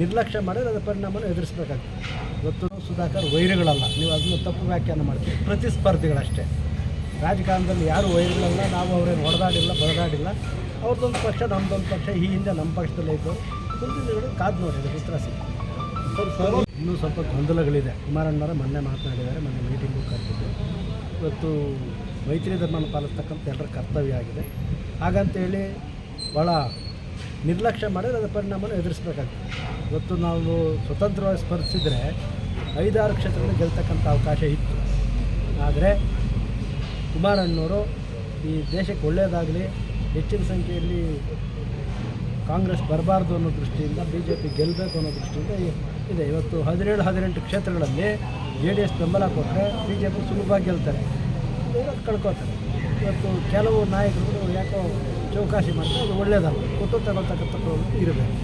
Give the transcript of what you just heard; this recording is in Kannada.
ನಿರ್ಲಕ್ಷ್ಯ ಮಾಡಿದ್ರೆ ಅದರ ಪರಿಣಾಮನ ಎದುರಿಸಬೇಕಾಗ್ತದೆ. ಇವತ್ತು ಸುಧಾಕರ್ ವೈರಿಗಳಲ್ಲ ನೀವು ಅದನ್ನು ತಪ್ಪು ವ್ಯಾಖ್ಯಾನ ಮಾಡ್ತೀವಿ ಪ್ರತಿಸ್ಪರ್ಧಿಗಳಷ್ಟೇ. ರಾಜಕಾರಣದಲ್ಲಿ ಯಾರು ವೈರಿಗಳಲ್ಲ ನಾವು ಅವ್ರೇನು ಹೊಡೆದಾಡಿಲ್ಲ ಬಡದಾಡಿಲ್ಲ ಅವ್ರದ್ದೊಂದು ಪಕ್ಷ ನಮ್ಮದೊಂದು ಪಕ್ಷ ಈ ಹಿಂದೆ ನಮ್ಮ ಪಕ್ಷದಲ್ಲೇ ಇದ್ದು ಮುಂದಿನ ಕಾದು ನೋಡಿದೆ ಉತ್ತರ ಸಿಗ್ತದೆ ಇನ್ನೂ ಸ್ವಲ್ಪ ಗೊಂದಲಗಳಿದೆ. ಕುಮಾರಣ್ಣವರ ಮೊನ್ನೆ ಮಾತನಾಡಿದ್ದಾರೆ ಮೊನ್ನೆ ಮೀಟಿಂಗು ಕರೆದಿದ್ದು ಇವತ್ತು ಮೈತ್ರಿ ಧರ್ಮನ ಪಾಲಿಸ್ತಕ್ಕಂಥ ಎಲ್ಲರ ಕರ್ತವ್ಯ ಆಗಿದೆ. ಹಾಗಂತೇಳಿ ಭಾಳ ನಿರ್ಲಕ್ಷ್ಯ ಮಾಡಿದ್ರೆ ಅದರ ಪರಿಣಾಮನ ಎದುರಿಸಬೇಕಾಗ್ತದೆ. ಇವತ್ತು ನಾವು ಸ್ವತಂತ್ರವಾಗಿ ಸ್ಪರ್ಧಿಸಿದರೆ ಐದಾರು ಕ್ಷೇತ್ರಗಳು ಗೆಲ್ತಕ್ಕಂಥ ಅವಕಾಶ ಇತ್ತು. ಆದರೆ ಕುಮಾರಣ್ಣವರು ಈ ದೇಶಕ್ಕೆ ಒಳ್ಳೆಯದಾಗಲಿ ಹೆಚ್ಚಿನ ಸಂಖ್ಯೆಯಲ್ಲಿ ಕಾಂಗ್ರೆಸ್ ಬರಬಾರ್ದು ಅನ್ನೋ ದೃಷ್ಟಿಯಿಂದ ಬಿ ಜೆ ಪಿ ಗೆಲ್ಲಬೇಕು ಅನ್ನೋ ದೃಷ್ಟಿಯಿಂದ ಇದೆ. ಇವತ್ತು ಹದಿನೇಳು, ಹದಿನೆಂಟು ಕ್ಷೇತ್ರಗಳಲ್ಲಿ ಜೆ ಡಿ ಎಸ್ ಬೆಂಬಲ ಕೊಟ್ಟರೆ ಬಿ ಜೆ ಪಿ ಸುಲಭವಾಗಿ ಗೆಲ್ತಾರೆ. ಕಳ್ಕೊತಾರೆ. ಇವತ್ತು ಕೆಲವು ನಾಯಕರು ಯಾಕೋ ಚೌಕಾಸಿ ಮಾಡ್ತಾರೆ, ಅದು ಒಳ್ಳೆಯದಲ್ಲ ಕೊಟ್ಟು ತಗೊಳ್ತಕ್ಕಂಥ ಇರಬೇಕು